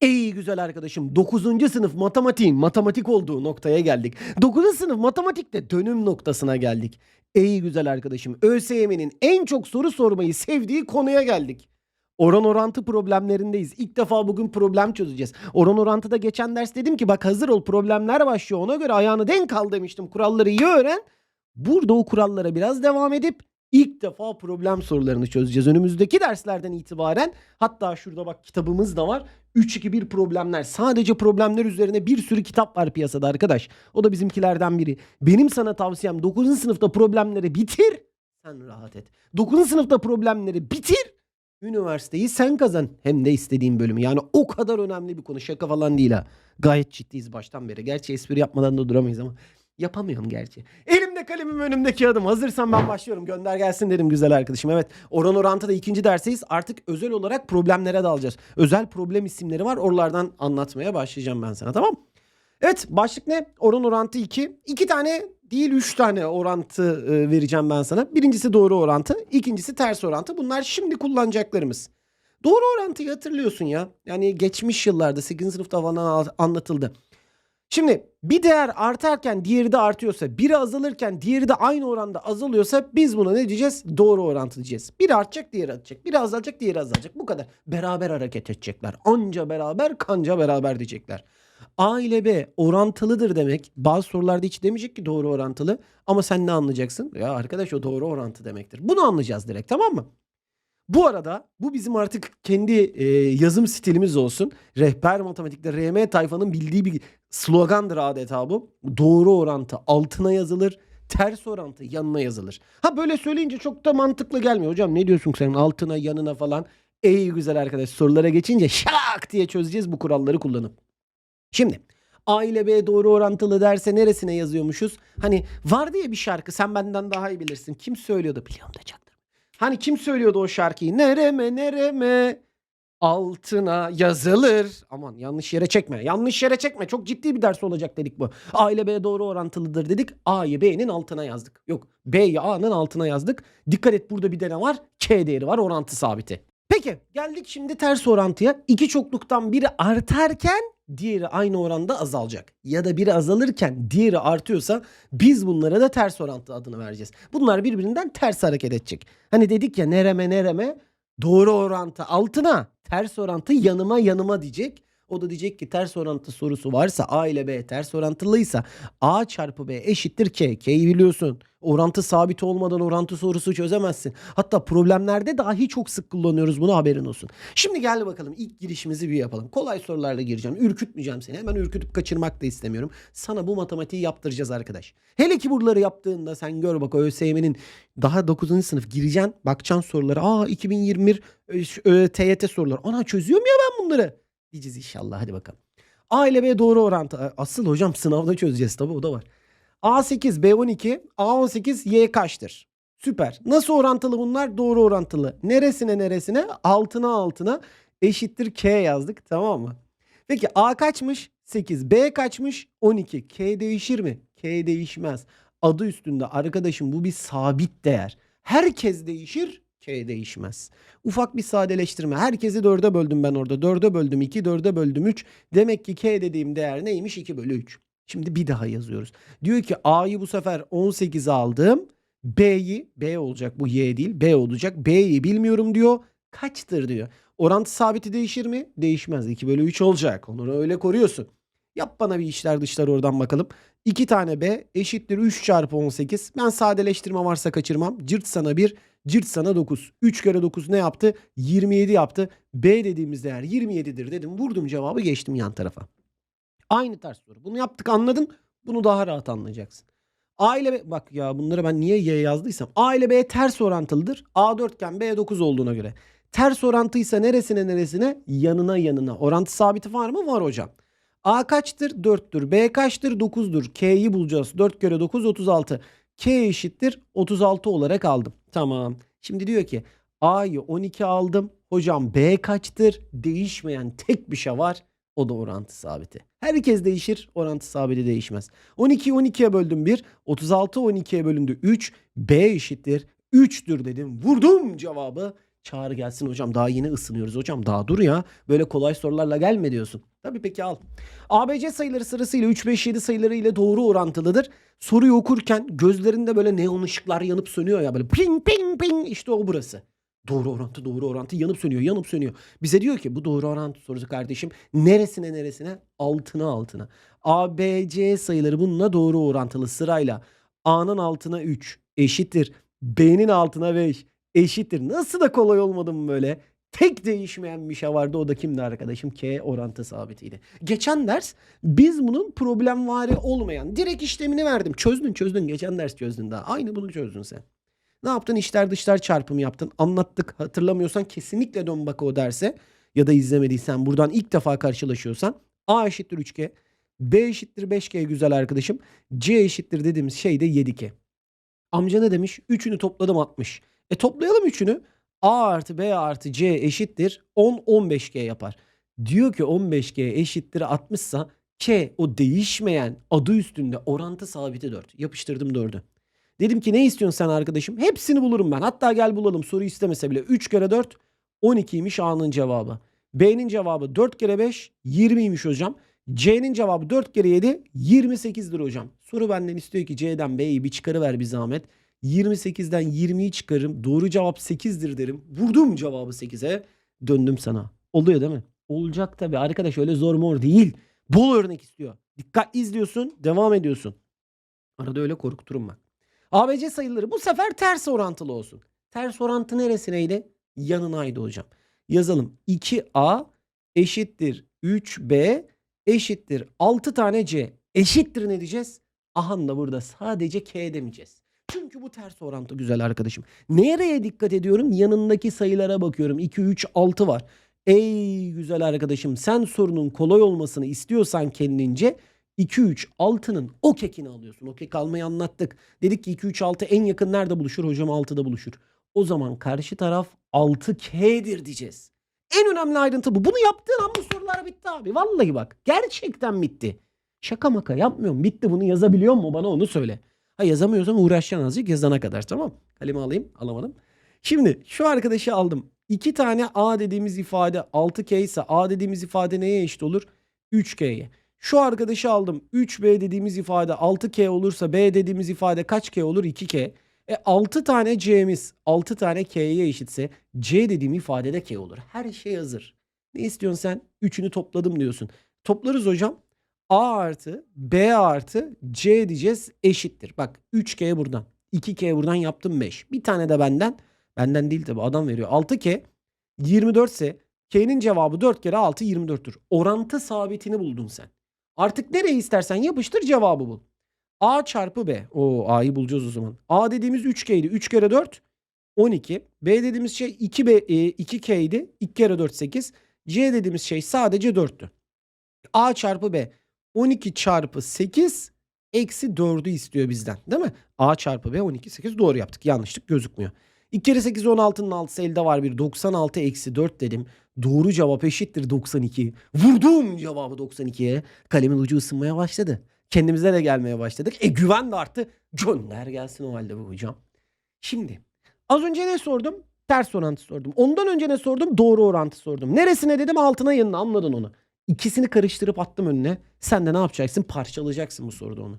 Ey güzel arkadaşım 9. sınıf matematiğin matematik olduğu noktaya geldik. 9. sınıf matematikte dönüm noktasına geldik. Ey güzel arkadaşım ÖSYM'nin en çok soru sormayı sevdiği konuya geldik. Oran orantı problemlerindeyiz. İlk defa bugün problem çözeceğiz. Oran orantıda geçen ders dedim ki bak hazır ol problemler başlıyor. Ona göre ayağını denk al demiştim. Kuralları iyi öğren. Burada o kurallara biraz devam edip ilk defa problem sorularını çözeceğiz. Önümüzdeki derslerden itibaren hatta şurada bak kitabımız da var. 3-2-1 problemler. Sadece problemler üzerine bir sürü kitap var piyasada arkadaş. O da bizimkilerden biri. Benim sana tavsiyem 9. sınıfta problemleri bitir. Sen rahat et. 9. sınıfta problemleri bitir. Üniversiteyi sen kazan. Hem de istediğin bölümü. Yani o kadar önemli bir konu. Şaka falan değil ha. Gayet ciddiyiz baştan beri. Gerçi espri yapmadan da duramayız ama. Yapamıyorum gerçi. Elimde kalemim önümde kağıdım. Hazırsan ben başlıyorum. Gönder gelsin dedim güzel arkadaşım. Evet oran orantıda ikinci dersteyiz. Artık özel olarak problemlere dalacağız. Özel problem isimleri var. Oralardan anlatmaya başlayacağım ben sana tamam Evet başlık ne? Oran orantı 2. 2 tane değil 3 tane orantı e, vereceğim ben sana. Birincisi doğru orantı. ikincisi ters orantı. Bunlar şimdi kullanacaklarımız. Doğru orantıyı hatırlıyorsun ya. Yani geçmiş yıllarda 8. sınıfta falan al- anlatıldı. Şimdi bir değer artarken diğeri de artıyorsa, biri azalırken diğeri de aynı oranda azalıyorsa biz buna ne diyeceğiz? Doğru orantı diyeceğiz. Biri artacak, diğeri artacak. Biri azalacak, diğeri azalacak. Bu kadar. Beraber hareket edecekler. Anca beraber, kanca beraber diyecekler. A ile B orantılıdır demek. Bazı sorularda hiç demeyecek ki doğru orantılı. Ama sen ne anlayacaksın? Ya arkadaş o doğru orantı demektir. Bunu anlayacağız direkt tamam mı? Bu arada bu bizim artık kendi e, yazım stilimiz olsun. Rehber matematikte RM tayfanın bildiği bir slogandır adeta bu. Doğru orantı altına yazılır. Ters orantı yanına yazılır. Ha böyle söyleyince çok da mantıklı gelmiyor. Hocam ne diyorsun sen altına yanına falan. Ey güzel arkadaş sorulara geçince şak diye çözeceğiz bu kuralları kullanıp. Şimdi A ile B doğru orantılı derse neresine yazıyormuşuz? Hani var diye bir şarkı sen benden daha iyi bilirsin. Kim söylüyordu biliyorum da çaktırma. Hani kim söylüyordu o şarkıyı? Nereme nereme altına yazılır. Aman yanlış yere çekme. Yanlış yere çekme. Çok ciddi bir ders olacak dedik bu. A ile B doğru orantılıdır dedik. A'yı B'nin altına yazdık. Yok B'yi A'nın altına yazdık. Dikkat et burada bir de var? K değeri var orantı sabiti. Peki geldik şimdi ters orantıya. İki çokluktan biri artarken diğeri aynı oranda azalacak. Ya da biri azalırken diğeri artıyorsa biz bunlara da ters orantı adını vereceğiz. Bunlar birbirinden ters hareket edecek. Hani dedik ya nereme nereme doğru orantı altına ters orantı yanıma yanıma diyecek. O da diyecek ki ters orantı sorusu varsa A ile B ters orantılıysa A çarpı B eşittir K. K'yi biliyorsun. Orantı sabit olmadan orantı sorusu çözemezsin. Hatta problemlerde dahi çok sık kullanıyoruz bunu haberin olsun. Şimdi gel bakalım ilk girişimizi bir yapalım. Kolay sorularla gireceğim. Ürkütmeyeceğim seni. Hemen ürkütüp kaçırmak da istemiyorum. Sana bu matematiği yaptıracağız arkadaş. Hele ki buraları yaptığında sen gör bak ÖSYM'nin daha 9. sınıf gireceksin. Bakacaksın sorulara. Aa 2021 ö- ö- TYT soruları. Ana çözüyor mu ya ben bunları? Diyeceğiz inşallah hadi bakalım. A ile B doğru orantı. Asıl hocam sınavda çözeceğiz tabii o da var. A8, B12, A18, Y kaçtır? Süper. Nasıl orantılı bunlar? Doğru orantılı. Neresine neresine? Altına altına eşittir K yazdık tamam mı? Peki A kaçmış? 8. B kaçmış? 12. K değişir mi? K değişmez. Adı üstünde arkadaşım bu bir sabit değer. Herkes değişir, K değişmez. Ufak bir sadeleştirme. Herkesi 4'e böldüm ben orada. 4'e böldüm 2, 4'e böldüm 3. Demek ki K dediğim değer neymiş? 2 bölü 3. Şimdi bir daha yazıyoruz. Diyor ki A'yı bu sefer 18'e aldım. B'yi B olacak bu Y değil B olacak. B'yi bilmiyorum diyor. Kaçtır diyor. Orantı sabiti değişir mi? Değişmez. 2 bölü 3 olacak. Onu öyle koruyorsun. Yap bana bir işler dışlar oradan bakalım. 2 tane B eşittir 3 çarpı 18. Ben sadeleştirme varsa kaçırmam. Cırt sana 1, cırt sana 9. 3 kere 9 ne yaptı? 27 yaptı. B dediğimiz değer 27'dir dedim. Vurdum cevabı geçtim yan tarafa. Aynı ters soru. Bunu yaptık anladın. Bunu daha rahat anlayacaksın. A ile B, bak ya bunları ben niye Y yazdıysam. A ile B ters orantılıdır. A 4 iken B 9 olduğuna göre. Ters orantıysa neresine neresine? Yanına yanına. Orantı sabiti var mı? Var hocam. A kaçtır? 4'tür. B kaçtır? 9'dur. K'yi bulacağız. 4 kere 9 36. K eşittir 36 olarak aldım. Tamam. Şimdi diyor ki A'yı 12 aldım. Hocam B kaçtır? Değişmeyen tek bir şey var. O da orantı sabiti. Herkes değişir, orantı sabiti değişmez. 12'yi 12'ye böldüm 1, 36 12'ye bölündü 3, B eşittir 3'tür dedim. Vurdum cevabı Çağrı gelsin hocam daha yeni ısınıyoruz hocam daha dur ya. Böyle kolay sorularla gelme diyorsun. Tabii peki al. ABC sayıları sırasıyla 3, 5, 7 sayıları ile doğru orantılıdır. Soruyu okurken gözlerinde böyle neon ışıklar yanıp sönüyor ya böyle ping ping ping işte o burası. Doğru orantı doğru orantı yanıp sönüyor yanıp sönüyor. Bize diyor ki bu doğru orantı sorusu kardeşim neresine neresine altına altına. A, B, C sayıları bununla doğru orantılı sırayla. A'nın altına 3 eşittir. B'nin altına 5 eşittir. Nasıl da kolay olmadı mı böyle? Tek değişmeyen bir şey vardı o da kimdi arkadaşım? K orantı sabitiydi. Geçen ders biz bunun problemvari olmayan direkt işlemini verdim. Çözdün çözdün geçen ders çözdün daha. Aynı bunu çözdün sen. Ne yaptın? İçler dışlar çarpımı yaptın. Anlattık. Hatırlamıyorsan kesinlikle dön bak o derse. Ya da izlemediysen buradan ilk defa karşılaşıyorsan. A eşittir 3G. B eşittir 5G güzel arkadaşım. C eşittir dediğimiz şey de 7K. Amca ne demiş? Üçünü topladım 60. E toplayalım üçünü. A artı B artı C eşittir 10 15G yapar. Diyor ki 15G eşittir 60 sa K o değişmeyen adı üstünde orantı sabiti 4. Yapıştırdım 4'ü. Dedim ki ne istiyorsun sen arkadaşım? Hepsini bulurum ben. Hatta gel bulalım soru istemese bile. 3 kere 4 12'ymiş A'nın cevabı. B'nin cevabı 4 kere 5 20'ymiş hocam. C'nin cevabı 4 kere 7 28'dir hocam. Soru benden istiyor ki C'den B'yi bir çıkarıver bir zahmet. 28'den 20'yi çıkarırım. Doğru cevap 8'dir derim. Vurdum cevabı 8'e. Döndüm sana. Oluyor değil mi? Olacak tabii. Arkadaş öyle zor mor değil. Bol örnek istiyor. Dikkat izliyorsun. Devam ediyorsun. Arada öyle korkuturum bak. ABC sayıları bu sefer ters orantılı olsun. Ters orantı neresineydi? Yanınaydı hocam. Yazalım. 2A eşittir 3B eşittir 6 tane C eşittir ne diyeceğiz? Ahan da burada sadece K demeyeceğiz. Çünkü bu ters orantı güzel arkadaşım. Nereye dikkat ediyorum? Yanındaki sayılara bakıyorum. 2, 3, 6 var. Ey güzel arkadaşım sen sorunun kolay olmasını istiyorsan kendince 2, 3, 6'nın o kekini alıyorsun. O kek almayı anlattık. Dedik ki 2, 3, 6 en yakın nerede buluşur? Hocam 6'da buluşur. O zaman karşı taraf 6K'dir diyeceğiz. En önemli ayrıntı bu. Bunu yaptığın an bu sorular bitti abi. Vallahi bak. Gerçekten bitti. Şaka maka yapmıyorum. Bitti bunu yazabiliyor mu bana onu söyle. Ha yazamıyorsan uğraşacaksın azıcık yazana kadar tamam. Kalemi alayım alamadım. Şimdi şu arkadaşı aldım. İki tane A dediğimiz ifade 6K ise A dediğimiz ifade neye eşit olur? 3K'ye. Şu arkadaşı aldım. 3B dediğimiz ifade 6K olursa B dediğimiz ifade kaç K olur? 2K. E 6 tane C'miz 6 tane K'ye eşitse C dediğim ifade de K olur. Her şey hazır. Ne istiyorsun sen? Üçünü topladım diyorsun. Toplarız hocam. A artı B artı C diyeceğiz eşittir. Bak 3K buradan. 2K buradan yaptım 5. Bir tane de benden. Benden değil tabi adam veriyor. 6K 24 ise K'nin cevabı 4 kere 6 24'tür. Orantı sabitini buldun sen. Artık nereye istersen yapıştır cevabı bul. A çarpı B. O A'yı bulacağız o zaman. A dediğimiz 3K'ydi. 3 kere 4 12. B dediğimiz şey 2B, e, 2K'ydi. 2 kere 4 8. C dediğimiz şey sadece 4'tü. A çarpı B 12 çarpı 8 eksi 4'ü istiyor bizden. Değil mi? A çarpı B 12 8 doğru yaptık. Yanlışlık gözükmüyor. 2 kere 8 16'nın 6'sı elde var bir. 96 eksi 4 dedim. Doğru cevap eşittir 92. Vurdum cevabı 92'ye. Kalemin ucu ısınmaya başladı. Kendimize de gelmeye başladık. E güven de arttı. Gönder gelsin o halde bu hocam. Şimdi az önce ne sordum? Ters orantı sordum. Ondan önce ne sordum? Doğru orantı sordum. Neresine dedim altına yanına anladın onu. İkisini karıştırıp attım önüne. Sen de ne yapacaksın? Parçalayacaksın bu soruda onu.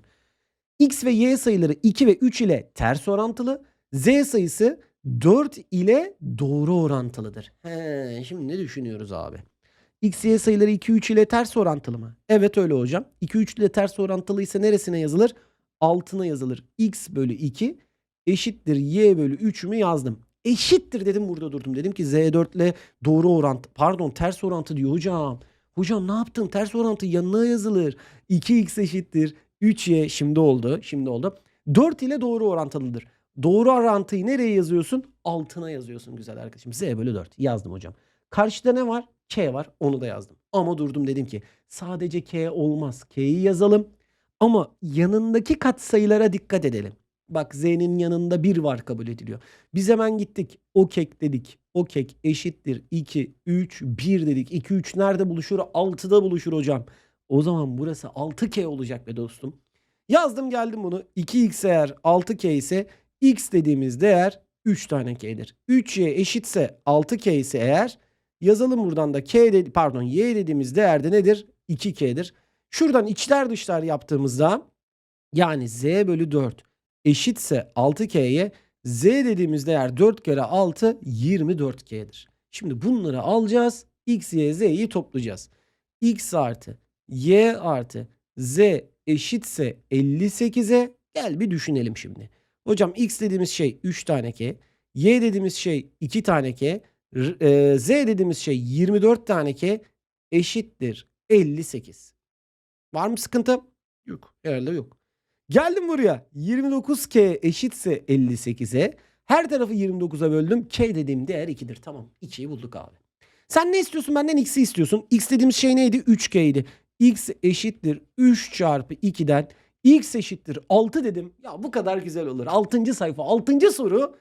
X ve Y sayıları 2 ve 3 ile ters orantılı. Z sayısı 4 ile doğru orantılıdır. He, şimdi ne düşünüyoruz abi? X, Y sayıları 2, 3 ile ters orantılı mı? Evet öyle hocam. 2, 3 ile ters orantılı ise neresine yazılır? Altına yazılır. X bölü 2 eşittir Y bölü 3 mü yazdım. Eşittir dedim burada durdum. Dedim ki Z4 ile doğru orantı pardon ters orantı diyor hocam. Hocam ne yaptın? Ters orantı yanına yazılır. 2x eşittir 3y şimdi oldu. Şimdi oldu. 4 ile doğru orantılıdır. Doğru orantıyı nereye yazıyorsun? Altına yazıyorsun güzel arkadaşım. Z bölü 4 yazdım hocam. Karşıda ne var? K var. Onu da yazdım. Ama durdum dedim ki sadece K olmaz. K'yi yazalım. Ama yanındaki katsayılara dikkat edelim. Bak Z'nin yanında 1 var kabul ediliyor. Biz hemen gittik. O kek dedik. O kek eşittir 2, 3, 1 dedik. 2, 3 nerede buluşur? 6'da buluşur hocam. O zaman burası 6K olacak be dostum. Yazdım geldim bunu. 2x eğer 6K ise x dediğimiz değer 3 tane K'dir. 3Y eşitse 6K ise eğer yazalım buradan da K dedi, pardon Y dediğimiz değerde nedir? 2K'dir. Şuradan içler dışlar yaptığımızda yani Z bölü 4 eşitse 6K'ye Z dediğimiz değer 4 kere 6 24K'dir. Şimdi bunları alacağız. X, Y, Z'yi toplayacağız. X artı Y artı Z eşitse 58'e gel bir düşünelim şimdi. Hocam X dediğimiz şey 3 tane K. Y dediğimiz şey 2 tane K. E, Z dediğimiz şey 24 tane K eşittir 58. Var mı sıkıntı? Yok. Herhalde yok. Geldim buraya. 29K eşitse 58'e. Her tarafı 29'a böldüm. K dediğim değer 2'dir. Tamam. 2'yi bulduk abi. Sen ne istiyorsun? Benden x'i istiyorsun. X dediğimiz şey neydi? 3K idi. X eşittir 3 çarpı 2'den x eşittir 6 dedim. Ya bu kadar güzel olur. 6. sayfa. 6. soru.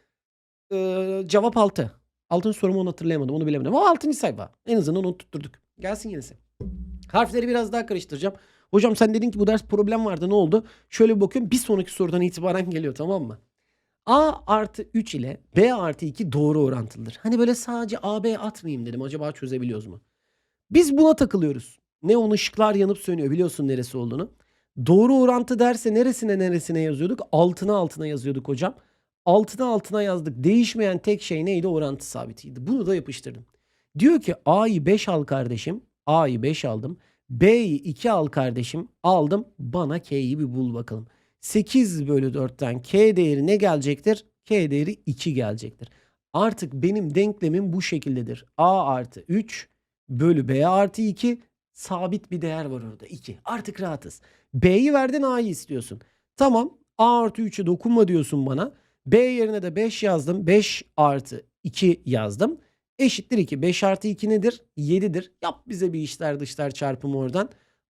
Ee, cevap 6. 6. sorumu onu hatırlayamadım. Onu bilemedim. Ama 6. sayfa. En azından onu tutturduk. Gelsin yenisi. Harfleri biraz daha karıştıracağım. Hocam sen dedin ki bu ders problem vardı ne oldu? Şöyle bir bakıyorum bir sonraki sorudan itibaren geliyor tamam mı? A artı 3 ile B artı 2 doğru orantılıdır. Hani böyle sadece A B atmayayım dedim. Acaba çözebiliyoruz mu? Biz buna takılıyoruz. Neon ışıklar yanıp sönüyor biliyorsun neresi olduğunu. Doğru orantı derse neresine neresine yazıyorduk? Altına altına yazıyorduk hocam. Altına altına yazdık. Değişmeyen tek şey neydi? Orantı sabitiydi. Bunu da yapıştırdım. Diyor ki A'yı 5 al kardeşim. A'yı 5 aldım. B'yi 2 al kardeşim. Aldım. Bana K'yi bir bul bakalım. 8 bölü 4'ten K değeri ne gelecektir? K değeri 2 gelecektir. Artık benim denklemim bu şekildedir. A artı 3 bölü B artı 2 sabit bir değer var orada 2. Artık rahatız. B'yi verdin A'yı istiyorsun. Tamam A artı 3'e dokunma diyorsun bana. B yerine de 5 yazdım. 5 artı 2 yazdım. Eşittir 2. 5 artı 2 nedir? 7'dir. Yap bize bir işler dışlar çarpımı oradan.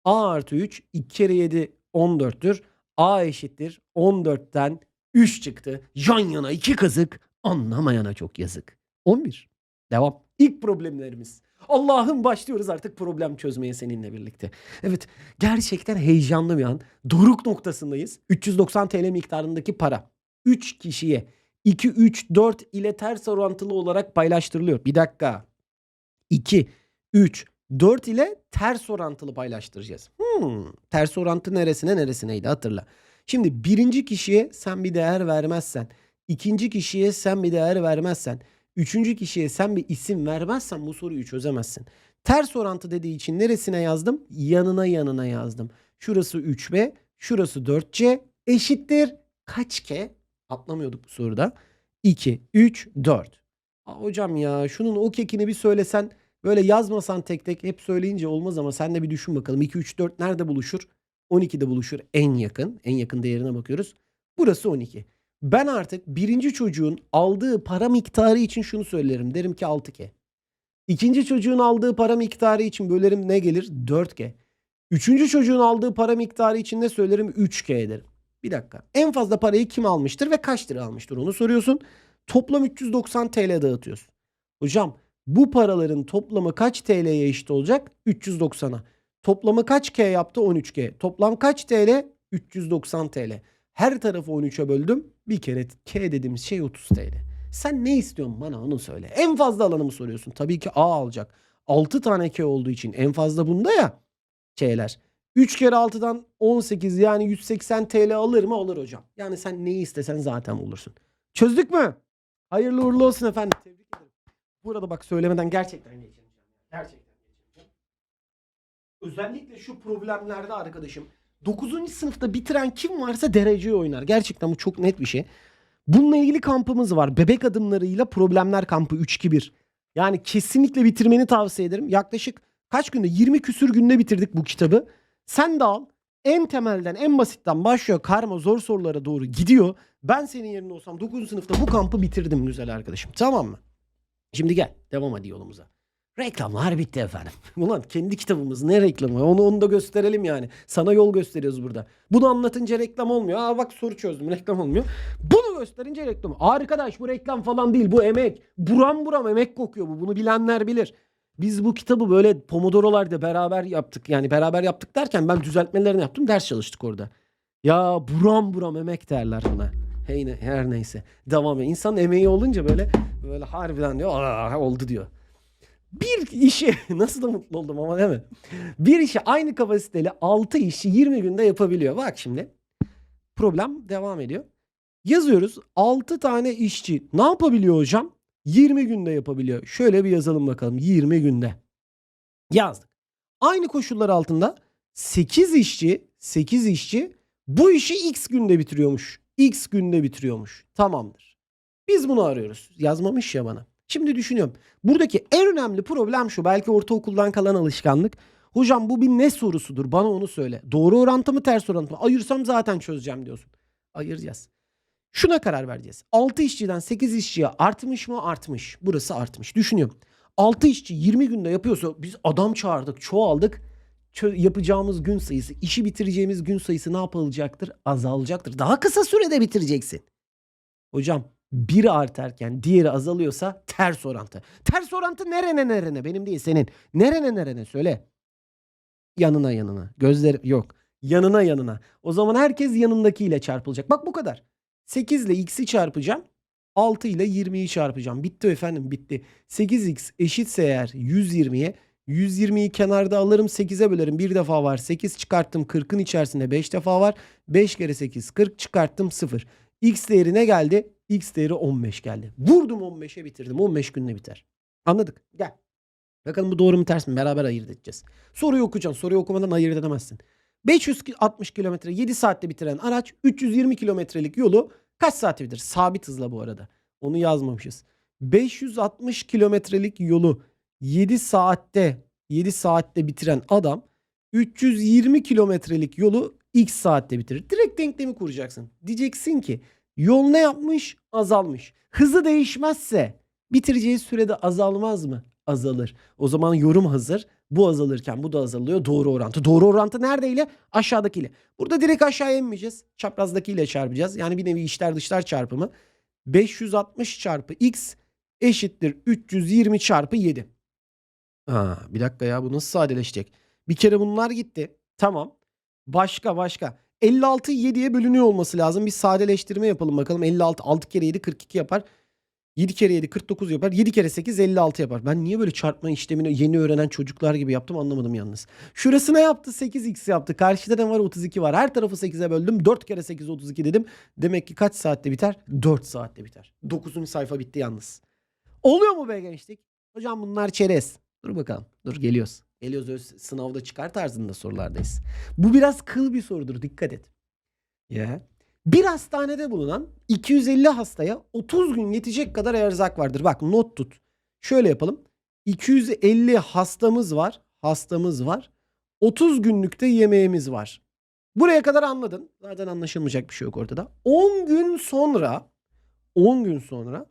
A artı 3 2 kere 7 14'tür. A eşittir 14'ten 3 çıktı. Yan yana 2 kazık. Anlamayana çok yazık. 11. Devam. İlk problemlerimiz. Allah'ım başlıyoruz artık problem çözmeye seninle birlikte. Evet gerçekten heyecanlı bir an. Doruk noktasındayız. 390 TL miktarındaki para. 3 kişiye 2, 3, 4 ile ters orantılı olarak paylaştırılıyor. Bir dakika. 2, 3, 4 ile ters orantılı paylaştıracağız. Hmm, ters orantı neresine neresineydi hatırla. Şimdi birinci kişiye sen bir değer vermezsen, ikinci kişiye sen bir değer vermezsen, üçüncü kişiye sen bir isim vermezsen bu soruyu çözemezsin. Ters orantı dediği için neresine yazdım? Yanına yanına yazdım. Şurası 3B, şurası 4C eşittir kaç K? Atlamıyorduk bu soruda. 2, 3, 4. Aa, hocam ya şunun o kekini bir söylesen böyle yazmasan tek tek hep söyleyince olmaz ama sen de bir düşün bakalım. 2, 3, 4 nerede buluşur? 12'de buluşur en yakın. En yakın değerine bakıyoruz. Burası 12. Ben artık birinci çocuğun aldığı para miktarı için şunu söylerim. Derim ki 6K. İkinci çocuğun aldığı para miktarı için bölerim ne gelir? 4K. Üçüncü çocuğun aldığı para miktarı için ne söylerim? 3K derim. Bir dakika. En fazla parayı kim almıştır ve kaç lira almıştır onu soruyorsun. Toplam 390 TL dağıtıyorsun. Hocam bu paraların toplamı kaç TL'ye eşit olacak? 390'a. Toplamı kaç K yaptı? 13K. Toplam kaç TL? 390 TL. Her tarafı 13'e böldüm. Bir kere K dediğimiz şey 30 TL. Sen ne istiyorsun bana onu söyle. En fazla alanı mı soruyorsun? Tabii ki A alacak. 6 tane K olduğu için en fazla bunda ya K'ler. 3 kere 6'dan 18 yani 180 TL alır mı? Alır hocam. Yani sen neyi istesen zaten bulursun. Çözdük mü? Hayırlı uğurlu olsun efendim. Tebrik ederim. Burada bak söylemeden gerçekten geçeceğim. Gerçekten. Özellikle şu problemlerde arkadaşım 9. sınıfta bitiren kim varsa dereceye oynar. Gerçekten bu çok net bir şey. Bununla ilgili kampımız var. Bebek adımlarıyla problemler kampı 3-2-1. Yani kesinlikle bitirmeni tavsiye ederim. Yaklaşık kaç günde? 20 küsür günde bitirdik bu kitabı. Sen de al. En temelden, en basitten başlıyor. Karma zor sorulara doğru gidiyor. Ben senin yerinde olsam 9. sınıfta bu kampı bitirdim güzel arkadaşım. Tamam mı? Şimdi gel. Devam hadi yolumuza. Reklamlar bitti efendim. Ulan kendi kitabımız ne reklamı? Onu, onu da gösterelim yani. Sana yol gösteriyoruz burada. Bunu anlatınca reklam olmuyor. Aa bak soru çözdüm reklam olmuyor. Bunu gösterince reklam. Arkadaş bu reklam falan değil. Bu emek. Buram buram emek kokuyor bu. Bunu bilenler bilir. Biz bu kitabı böyle Pomodoro'larda beraber yaptık. Yani beraber yaptık derken ben düzeltmelerini yaptım. Ders çalıştık orada. Ya buram buram emek derler buna. Hey ne- her neyse. Devam et. İnsanın emeği olunca böyle böyle harbiden diyor "Aa, oldu diyor. Bir işi nasıl da mutlu oldum ama değil mi? Bir işi aynı kapasiteli 6 işi 20 günde yapabiliyor. Bak şimdi. Problem devam ediyor. Yazıyoruz 6 tane işçi ne yapabiliyor hocam? 20 günde yapabiliyor. Şöyle bir yazalım bakalım 20 günde. Yazdık. Aynı koşullar altında 8 işçi 8 işçi bu işi x günde bitiriyormuş. X günde bitiriyormuş. Tamamdır. Biz bunu arıyoruz. Yazmamış ya bana. Şimdi düşünüyorum. Buradaki en önemli problem şu. Belki ortaokuldan kalan alışkanlık. Hocam bu bir ne sorusudur? Bana onu söyle. Doğru orantı mı ters orantı mı? Ayırsam zaten çözeceğim diyorsun. Ayıracağız. Şuna karar vereceğiz. 6 işçiden 8 işçiye artmış mı? Artmış. Burası artmış. Düşünüyorum. 6 işçi 20 günde yapıyorsa biz adam çağırdık, çoğaldık. Çö- yapacağımız gün sayısı, işi bitireceğimiz gün sayısı ne yapılacaktır? Azalacaktır. Daha kısa sürede bitireceksin. Hocam biri artarken diğeri azalıyorsa ters orantı. Ters orantı nerene nerene? Benim değil senin. Nerene nerene söyle. Yanına yanına. Gözler yok. Yanına yanına. O zaman herkes yanındakiyle çarpılacak. Bak bu kadar. 8 ile x'i çarpacağım. 6 ile 20'yi çarpacağım. Bitti efendim bitti. 8x eşitse eğer 120'ye 120'yi kenarda alırım 8'e bölerim. Bir defa var 8 çıkarttım 40'ın içerisinde 5 defa var. 5 kere 8 40 çıkarttım 0. X değeri ne geldi? X değeri 15 geldi. Vurdum 15'e bitirdim. 15 günde biter. Anladık. Gel. Bakalım bu doğru mu ters mi? Beraber ayırt edeceğiz. Soruyu okuyacaksın. Soruyu okumadan ayırt edemezsin. 560 kilometre 7 saatte bitiren araç 320 kilometrelik yolu kaç saatte bitirir? Sabit hızla bu arada. Onu yazmamışız. 560 kilometrelik yolu 7 saatte 7 saatte bitiren adam 320 kilometrelik yolu x saatte bitirir. Direkt denklemi kuracaksın. Diyeceksin ki yol ne yapmış? Azalmış. Hızı değişmezse bitireceği sürede azalmaz mı? Azalır. O zaman yorum hazır. Bu azalırken bu da azalıyor. Doğru orantı. Doğru orantı neredeyle? Aşağıdakiyle. Burada direkt aşağıya inmeyeceğiz. Çaprazdakiyle çarpacağız. Yani bir nevi içler dışlar çarpımı. 560 çarpı x eşittir 320 çarpı 7. Ha, bir dakika ya bu nasıl sadeleşecek? Bir kere bunlar gitti. Tamam. Başka başka. 56 7'ye bölünüyor olması lazım. Bir sadeleştirme yapalım bakalım. 56 6 kere 7 42 yapar. 7 kere 7 49 yapar. 7 kere 8 56 yapar. Ben niye böyle çarpma işlemini yeni öğrenen çocuklar gibi yaptım anlamadım yalnız. Şurası ne yaptı? 8x yaptı. Karşıda ne var? 32 var. Her tarafı 8'e böldüm. 4 kere 8 32 dedim. Demek ki kaç saatte biter? 4 saatte biter. 9. sayfa bitti yalnız. Oluyor mu be gençlik? Hocam bunlar çerez. Dur bakalım. Dur geliyoruz. Geliyoruz öz sınavda çıkar tarzında sorulardayız. Bu biraz kıl bir sorudur. Dikkat et. Ya. Bir hastanede bulunan 250 hastaya 30 gün yetecek kadar erzak vardır. Bak not tut. Şöyle yapalım. 250 hastamız var. Hastamız var. 30 günlükte yemeğimiz var. Buraya kadar anladın. Zaten anlaşılmayacak bir şey yok ortada. 10 gün sonra 10 gün sonra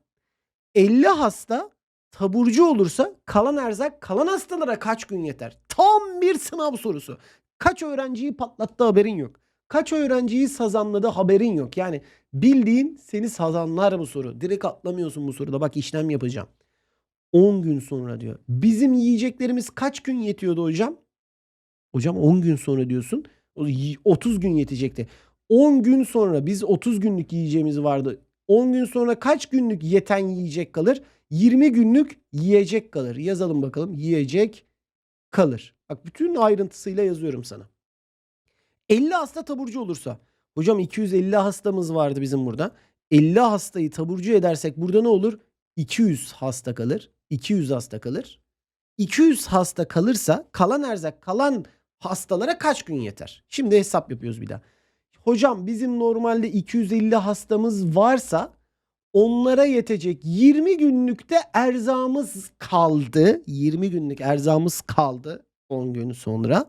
50 hasta taburcu olursa kalan erzak kalan hastalara kaç gün yeter? Tam bir sınav sorusu. Kaç öğrenciyi patlattı haberin yok. Kaç öğrenciyi sazanladı haberin yok. Yani bildiğin seni sazanlar bu soru. Direkt atlamıyorsun bu soruda. Bak işlem yapacağım. 10 gün sonra diyor. Bizim yiyeceklerimiz kaç gün yetiyordu hocam? Hocam 10 gün sonra diyorsun. O y- 30 gün yetecekti. 10 gün sonra biz 30 günlük yiyeceğimiz vardı. 10 gün sonra kaç günlük yeten yiyecek kalır? 20 günlük yiyecek kalır. Yazalım bakalım. Yiyecek kalır. Bak bütün ayrıntısıyla yazıyorum sana. 50 hasta taburcu olursa. Hocam 250 hastamız vardı bizim burada. 50 hastayı taburcu edersek burada ne olur? 200 hasta kalır. 200 hasta kalır. 200 hasta kalırsa kalan erzak kalan hastalara kaç gün yeter? Şimdi hesap yapıyoruz bir daha. Hocam bizim normalde 250 hastamız varsa onlara yetecek 20 günlükte erzamız kaldı. 20 günlük erzamız kaldı 10 gün sonra.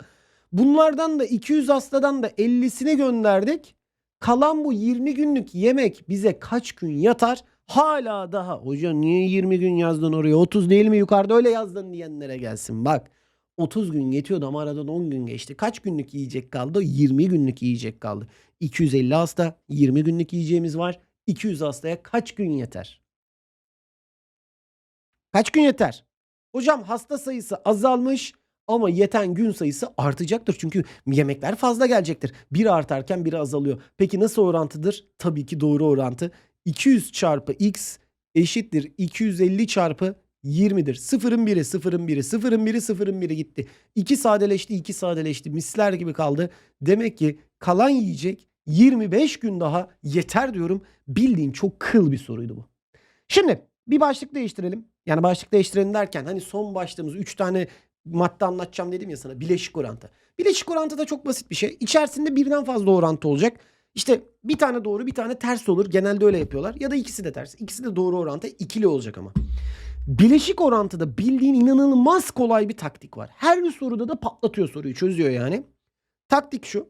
Bunlardan da 200 hastadan da 50'sini gönderdik. Kalan bu 20 günlük yemek bize kaç gün yatar? Hala daha hocam niye 20 gün yazdın oraya 30 değil mi yukarıda öyle yazdın diyenlere gelsin bak. 30 gün yetiyordu ama aradan 10 gün geçti. Kaç günlük yiyecek kaldı? 20 günlük yiyecek kaldı. 250 hasta 20 günlük yiyeceğimiz var. 200 hastaya kaç gün yeter? Kaç gün yeter? Hocam hasta sayısı azalmış Ama yeten gün sayısı artacaktır. Çünkü yemekler fazla gelecektir. Biri artarken biri azalıyor. Peki nasıl orantıdır? Tabii ki doğru orantı. 200 çarpı x eşittir 250 çarpı 20'dir. Sıfırın biri, sıfırın biri, sıfırın biri, sıfırın biri gitti. 2 sadeleşti, 2 sadeleşti. Misler gibi kaldı. Demek ki kalan yiyecek 25 gün daha yeter diyorum. Bildiğin çok kıl bir soruydu bu. Şimdi bir başlık değiştirelim. Yani başlık değiştirelim derken hani son başlığımız 3 tane madde anlatacağım dedim ya sana. Bileşik orantı. Bileşik orantı da çok basit bir şey. İçerisinde birden fazla orantı olacak. İşte bir tane doğru bir tane ters olur. Genelde öyle yapıyorlar. Ya da ikisi de ters. İkisi de doğru orantı. ikili olacak ama. Bileşik orantıda bildiğin inanılmaz kolay bir taktik var. Her bir soruda da patlatıyor soruyu. Çözüyor yani. Taktik şu.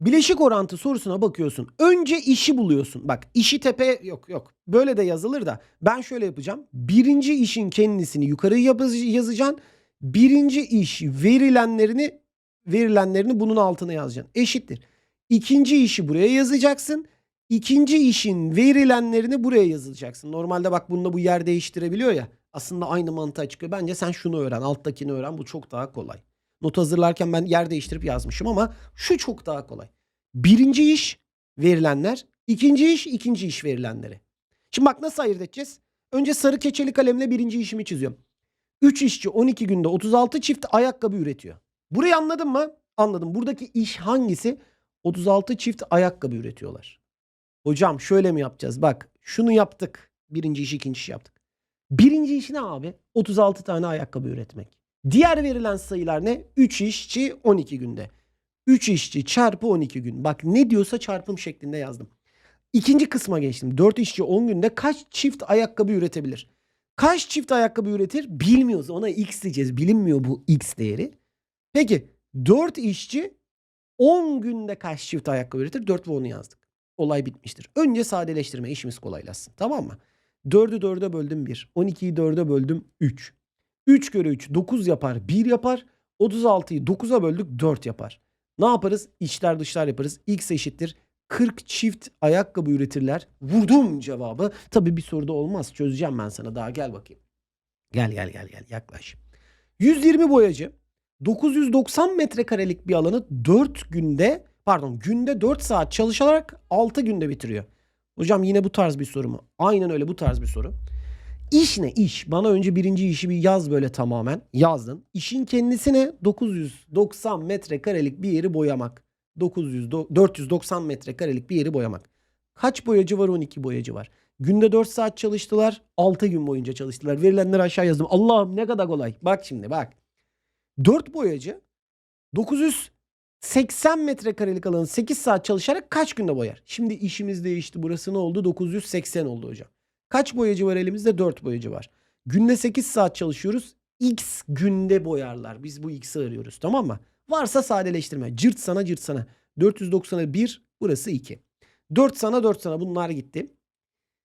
Bileşik orantı sorusuna bakıyorsun. Önce işi buluyorsun. Bak işi tepe yok yok. Böyle de yazılır da ben şöyle yapacağım. Birinci işin kendisini yukarı yazacaksın. Birinci iş verilenlerini verilenlerini bunun altına yazacaksın. Eşittir. İkinci işi buraya yazacaksın. İkinci işin verilenlerini buraya yazacaksın. Normalde bak bunda bu yer değiştirebiliyor ya. Aslında aynı mantığa çıkıyor. Bence sen şunu öğren. Alttakini öğren. Bu çok daha kolay. Not hazırlarken ben yer değiştirip yazmışım ama şu çok daha kolay. Birinci iş verilenler, ikinci iş ikinci iş verilenleri. Şimdi bak nasıl ayırt edeceğiz? Önce sarı keçeli kalemle birinci işimi çiziyorum. 3 işçi 12 günde 36 çift ayakkabı üretiyor. Burayı anladın mı? Anladım. Buradaki iş hangisi? 36 çift ayakkabı üretiyorlar. Hocam şöyle mi yapacağız? Bak şunu yaptık. Birinci iş ikinci iş yaptık. Birinci iş ne abi? 36 tane ayakkabı üretmek. Diğer verilen sayılar ne? 3 işçi 12 günde. 3 işçi çarpı 12 gün. Bak ne diyorsa çarpım şeklinde yazdım. İkinci kısma geçtim. 4 işçi 10 günde kaç çift ayakkabı üretebilir? Kaç çift ayakkabı üretir? Bilmiyoruz. Ona x diyeceğiz. Bilinmiyor bu x değeri. Peki 4 işçi 10 günde kaç çift ayakkabı üretir? 4 ve 10'u yazdık. Olay bitmiştir. Önce sadeleştirme işimiz kolaylaşsın. Tamam mı? 4'ü 4'e böldüm 1. 12'yi 4'e böldüm 3. 3 kere 3 9 yapar 1 yapar. 36'yı 9'a böldük 4 yapar. Ne yaparız? İçler dışlar yaparız. X eşittir 40 çift ayakkabı üretirler. Vurdum cevabı. Tabii bir soruda olmaz. Çözeceğim ben sana daha gel bakayım. Gel gel gel gel yaklaş. 120 boyacı 990 metrekarelik bir alanı 4 günde pardon günde 4 saat çalışarak 6 günde bitiriyor. Hocam yine bu tarz bir soru mu? Aynen öyle bu tarz bir soru. İş ne iş? Bana önce birinci işi bir yaz böyle tamamen. Yazdın. İşin kendisi ne? 990 metrekarelik bir yeri boyamak. 900 do- 490 metrekarelik bir yeri boyamak. Kaç boyacı var? 12 boyacı var. Günde 4 saat çalıştılar. 6 gün boyunca çalıştılar. Verilenleri aşağı yazdım. Allah'ım ne kadar kolay. Bak şimdi bak. 4 boyacı 980 metrekarelik alanı 8 saat çalışarak kaç günde boyar? Şimdi işimiz değişti. Burası ne oldu? 980 oldu hocam. Kaç boyacı var elimizde? 4 boyacı var. Günde 8 saat çalışıyoruz. X günde boyarlar. Biz bu X'i arıyoruz tamam mı? Varsa sadeleştirme. Cırt sana cırt sana. 490'a 1 burası 2. 4 sana 4 sana bunlar gitti.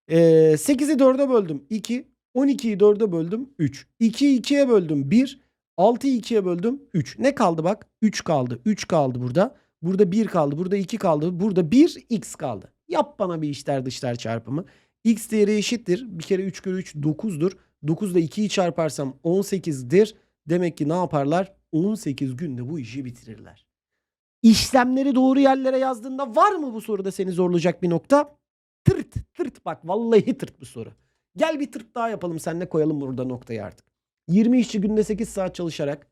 Ee, 8'i 4'e böldüm 2. 12'yi 4'e böldüm 3. 2'yi 2'ye böldüm 1. 6'yı 2'ye böldüm 3. Ne kaldı bak? 3 kaldı. 3 kaldı burada. Burada 1 kaldı. Burada 2 kaldı. Burada 1 x kaldı. Yap bana bir içler dışlar çarpımı. X değeri eşittir. Bir kere 3 kere 3 9'dur. 9 ile 2'yi çarparsam 18'dir. Demek ki ne yaparlar? 18 günde bu işi bitirirler. İşlemleri doğru yerlere yazdığında var mı bu soruda seni zorlayacak bir nokta? Tırt tırt bak vallahi tırt bu soru. Gel bir tırt daha yapalım seninle koyalım burada noktayı artık. 20 işçi günde 8 saat çalışarak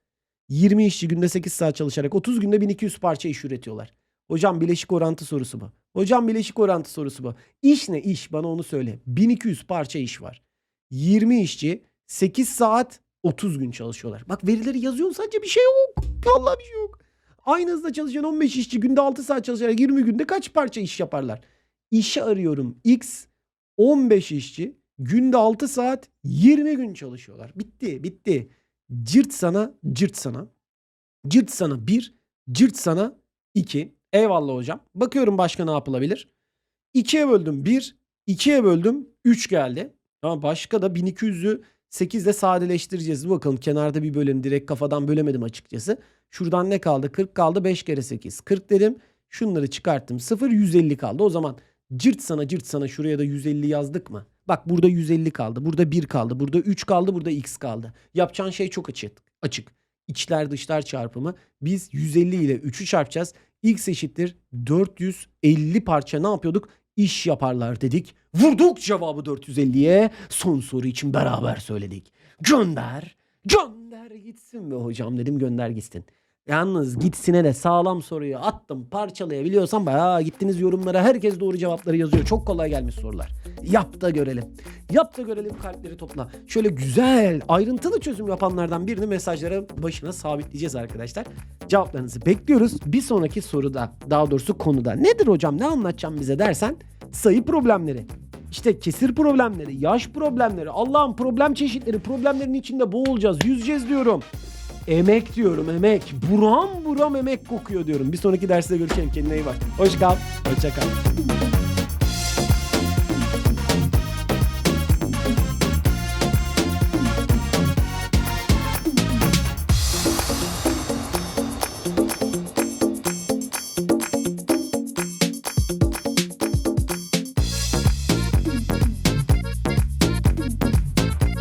20 işçi günde 8 saat çalışarak 30 günde 1200 parça iş üretiyorlar. Hocam bileşik orantı sorusu bu. Hocam bileşik orantı sorusu bu. İş ne iş bana onu söyle. 1200 parça iş var. 20 işçi 8 saat 30 gün çalışıyorlar. Bak verileri yazıyorsun sadece bir şey yok. Vallahi bir şey yok. Aynı hızda çalışan 15 işçi günde 6 saat çalışarak 20 günde kaç parça iş yaparlar? İşi arıyorum. X 15 işçi günde 6 saat 20 gün çalışıyorlar. Bitti bitti. Cırt sana cırt sana. Cırt sana 1 cırt sana 2. Eyvallah hocam. Bakıyorum başka ne yapılabilir? 2'ye böldüm 1. 2'ye böldüm 3 geldi. Ama başka da 1200'ü 8 ile sadeleştireceğiz. Bakalım kenarda bir bölüm direkt kafadan bölemedim açıkçası. Şuradan ne kaldı? 40 kaldı 5 kere 8. 40 dedim. Şunları çıkarttım. 0 150 kaldı. O zaman cırt sana cırt sana şuraya da 150 yazdık mı? Bak burada 150 kaldı. Burada 1 kaldı. Burada 3 kaldı. Burada x kaldı. Yapacağın şey çok açık. Açık. içler dışlar çarpımı. Biz 150 ile 3'ü çarpacağız. X eşittir 450 parça ne yapıyorduk? İş yaparlar dedik. Vurduk cevabı 450'ye. Son soru için beraber söyledik. Gönder. Gönder gitsin be hocam dedim gönder gitsin. Yalnız gitsine de sağlam soruyu attım parçalayabiliyorsan bayağı gittiniz yorumlara herkes doğru cevapları yazıyor. Çok kolay gelmiş sorular. Yap da görelim. Yap da görelim kalpleri topla. Şöyle güzel ayrıntılı çözüm yapanlardan birini mesajlara başına sabitleyeceğiz arkadaşlar. Cevaplarınızı bekliyoruz. Bir sonraki soruda daha doğrusu konuda nedir hocam ne anlatacağım bize dersen sayı problemleri. İşte kesir problemleri, yaş problemleri, Allah'ın problem çeşitleri, problemlerin içinde boğulacağız, yüzeceğiz diyorum. Emek diyorum emek. Buram buram emek kokuyor diyorum. Bir sonraki derste görüşelim. Kendine iyi bak. Hoş kal. Hoşça kal.